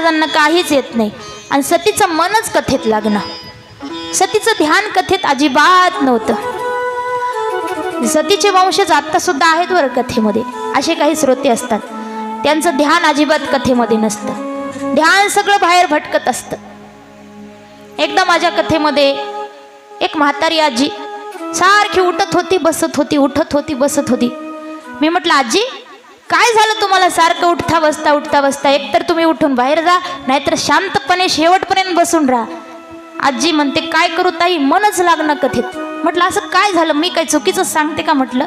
महाराजांना काहीच येत नाही. आणि सतीचं मनच कथेत लागणं. सतीचं ध्यान कथेत अजिबात नव्हतं. सतीचे वंशज आत्ता सुद्धा आहेत बरं कथेमध्ये. असे काही श्रोते असतात. त्यांचं ध्यान अजिबात कथेमध्ये नसतं. ध्यान सगळं बाहेर भटकत असतं. एकदा माझ्या कथेमध्ये एक म्हातारी आजी सारखी उठत होती बसत होती उठत होती बसत होती. मी म्हटलं आजी काय झालं तुम्हाला? सारखं उठता बसता उठता बसता. एकतर तुम्ही उठून बाहेर जा नाहीतर शांतपणे शेवटपर्यंत बसून राहा. आजी म्हणते काय करू ताई? मनच लागणं कथेत. म्हटलं असं काय झालं? मी काय चुकीचं सांगते का? म्हटलं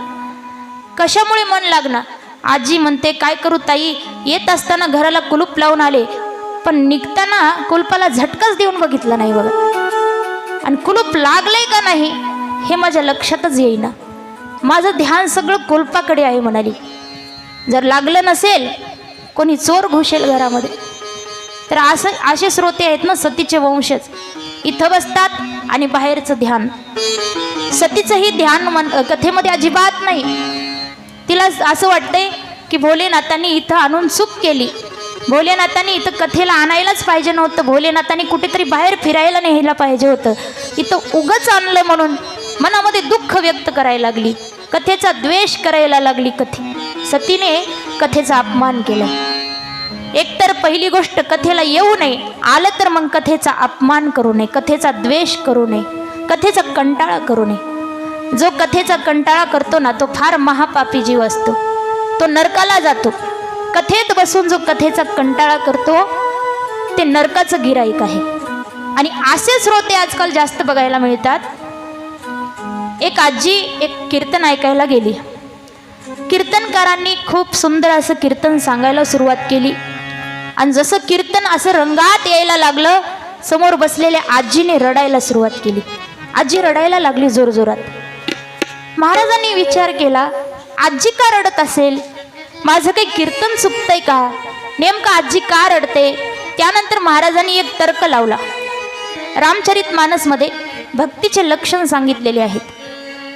कशामुळे मन लागणं? आजी म्हणते काय करू ताई? येत असताना घराला कुलूप लावून आले पण निघताना कुलपाला झटकाच देऊन बघितलं नाही बघा. आणि कुलूप लागलंय का नाही हे माझ्या लक्षातच येईना. माझं ध्यान सगळं कुलपाकडे आहे म्हणाली. जर लागलं नसेल कोणी चोर घुसेल घरामध्ये. तर असं असे श्रोते आहेत ना सतीचे वंशज. इथं बसतात आणि बाहेरचं ध्यान. सतीचंही ध्यान मन कथेमध्ये अजिबात नाही. तिला असं वाटतंय की भोलेनाथांनी इथं आणून चूक केली. भोलेनाथांनी इथं कथेला आणायलाच पाहिजे नव्हतं. भोलेनाथांनी कुठेतरी बाहेर फिरायला न्यायला पाहिजे होतं. इथं उगच आणलं म्हणून मनामध्ये दुःख व्यक्त करायला लागली. कथेचा द्वेष करायला लागली कथे. सतीने कथेचा अपमान केला. एकतर पहिली गोष्ट कथेला येऊ नये आलं तर मग कथेचा अपमान करू नये कथेचा द्वेष करू नये कथेचा कंटाळा करू नये. जो कथेचा कंटाळा करतो ना तो फार महापापी जीव असतो. तो नरकाला जातो. कथेत बसून जो कथेचा कंटाळा करतो ते नरकाचं गिराईक आहे. आणि असे श्रोते आजकाल जास्त बघायला मिळतात एक आजी एक कीर्तन ऐकायला गेली. कीर्तनकारांनी खूप सुंदर असं कीर्तन सांगायला सुरुवात केली. आणि जसं कीर्तन असं रंगात यायला लागलं समोर बसलेल्या आजीने रडायला सुरुवात केली. आजी रडायला लागली जोरजोरात. महाराजांनी विचार केला आजी का रडत असेल? माझं काही कीर्तन चुकतंय का? नेमकं आजी का रडते? त्यानंतर महाराजांनी एक तर्क लावला. रामचरित मानसमध्ये भक्तीचे लक्षण सांगितलेले आहेत.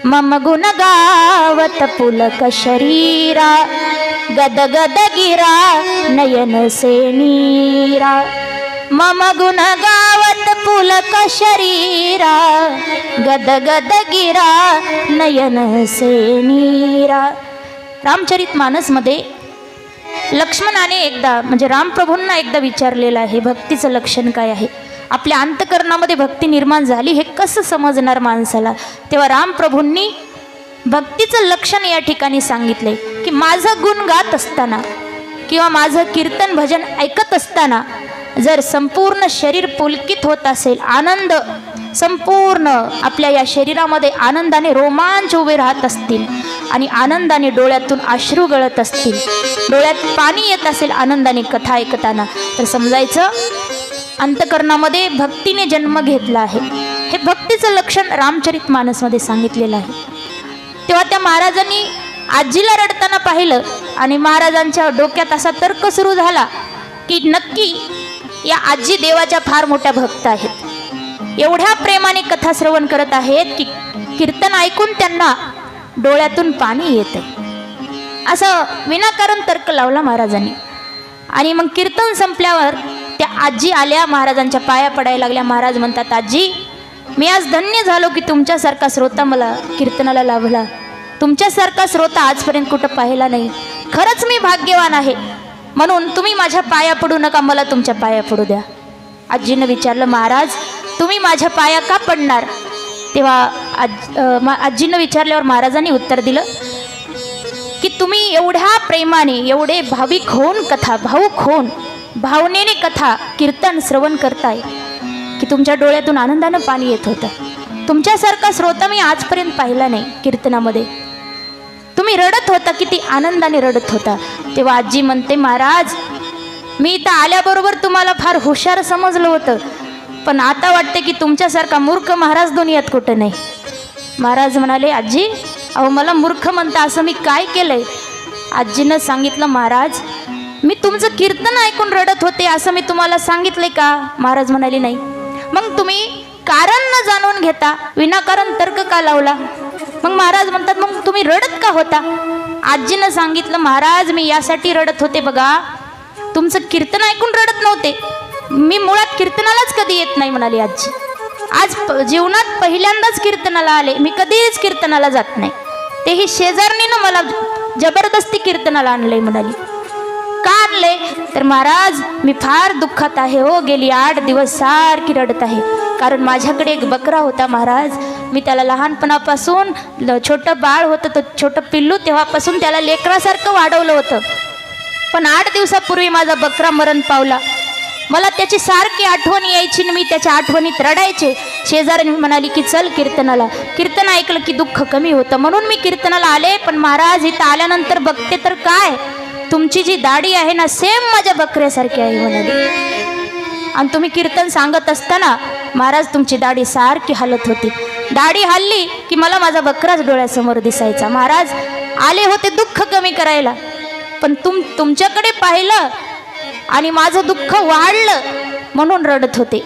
मम गुणगावत पुलक शरीरा गद गद गिरा नयन सेनीरा मम गुणगावत पुलक शरीरा गद गद गिरा नयन सेनीरा रामचरित मानसमध्ये लक्ष्मणाने एकदा म्हणजे रामप्रभूंना एकदा विचारलेलं आहे भक्तीचं लक्षण काय आहे? आपल्या अंतकरणामध्ये भक्ती निर्माण झाली हे कसं समजणार माणसाला? तेव्हा रामप्रभूंनी भक्तीचं लक्षण या ठिकाणी सांगितले की माझं गुण गात असताना किंवा माझं कीर्तन भजन ऐकत असताना जर संपूर्ण शरीर पुलकित होत असेल आनंद संपूर्ण आपल्या या शरीरामध्ये आनंदाने रोमांच उभे राहत असतील आणि आनंदाने डोळ्यातून अश्रू गळत असतील डोळ्यात पाणी येत असेल आनंदाने कथा ऐकताना तर समजायचं अंतकरणामध्ये भक्तीने जन्म घेतला आहे. हे भक्तीचं लक्षण रामचरित मानसमध्ये सांगितलेलं आहे. तेव्हा त्या महाराजांनी आजीला रडताना पाहिलं आणि महाराजांच्या डोक्यात असा तर्क सुरू झाला की नक्की या आजी देवाच्या फार मोठ्या भक्त आहेत. एवढ्या प्रेमाने कथा श्रवण करत आहेत की कीर्तन ऐकून त्यांना डोळ्यातून पाणी येते असं विनाकारण तर्क लावला महाराजांनी. आणि मग कीर्तन संपल्यावर त्या आजी आल्या महाराजांच्या पाया पडायला लागल्या. महाराज म्हणतात आजी मी आज धन्य झालो की तुमच्यासारखा श्रोता मला कीर्तनाला लाभला. तुमच्यासारखा श्रोता आजपर्यंत कुठं पाहिला नाही. खरंच मी भाग्यवान आहे. म्हणून तुम्ही माझ्या पाया पडू नका मला तुमच्या पाया पडू द्या. आजीनं विचारलं महाराज तुम्ही माझ्या पाया का पडणार? तेव्हा आज मा- आजीनं विचारल्यावर महाराजांनी उत्तर दिलं की तुम्ही एवढ्या प्रेमाने एवढे भाविक होऊन कथा भाऊक होऊन भावनेने कथा कीर्तन श्रवण करताय. की तुमच्या डोळ्यातून आनंदानं पाणी येत होतं. तुमच्यासारखा श्रोता मी आजपर्यंत पाहिला नाही कीर्तनामध्ये. तुम्ही रडत होता किती आनंदाने रडत होता. तेव्हा आजी म्हणते महाराज मी इथं आल्याबरोबर तुम्हाला फार हुशार समजलं होतं. पण आता वाटते की तुमच्यासारखा मूर्ख महाराज दुनियात कुठं नाही. महाराज म्हणाले आजी अहो मला मूर्ख म्हणता असं मी काय केलं आहे आजीनं सांगितलं महाराज मी तुमचं कीर्तन ऐकून रडत होते असं मी तुम्हाला सांगितले का? महाराज म्हणाले नाही. मग तुम्ही कारण न जाणून घेता विनाकारण तर्क का लावला? मग महाराज म्हणतात मग तुम्ही रडत का होता? आजीनं सांगितलं महाराज मी यासाठी रडत होते बघा. तुमचं कीर्तन ऐकून रडत नव्हते. मी मुळात कीर्तनालाच कधी येत नाही म्हणाली आजी. आज प- जीवनात पहिल्यांदाच कीर्तनाला आले. मी कधीच कीर्तनाला जात नाही. तेही शेजारणीनं मला जबरदस्ती कीर्तनाला आणलंय म्हणाली. का आणले तर महाराज मी फार दुःखात आहे हो. गेली आठ दिवस सारखी रडत आहे. कारण माझ्याकडे एक बकरा होता महाराज. मी त्याला लहानपणापासून ल- छोटं बाळ होतं तो छोटं पिल्लू तेव्हापासून त्याला लेकरासारखं वाढवलं होतं. पण आठ दिवसापूर्वी माझा बकरा मरण पावला. मला त्याची सारखी आठवण यायची आणि मी त्याच्या आठवणीत रडायचे. शेजारी म्हणाली की चल कीर्तनाला. कीर्तन ऐकलं की दुःख कमी होतं. म्हणून मी कीर्तनाला आले पण महाराज इथं आल्यानंतर बघते तर काय? तुमची जी दाढी आहे ना सेम माझ्या बकऱ्यासारखी आहे म्हणाली. आणि तुम्ही कीर्तन सांगत असताना महाराज तुमची दाढी सारखी हलत होती. दाढी हल्ली की मला माझा बकराच डोळ्यासमोर दिसायचा. महाराज आले होते दुःख कमी करायला. पण तुम तुमच्याकडे पाहिलं आणि माझं दुःख वाढलं म्हणून रडत होते.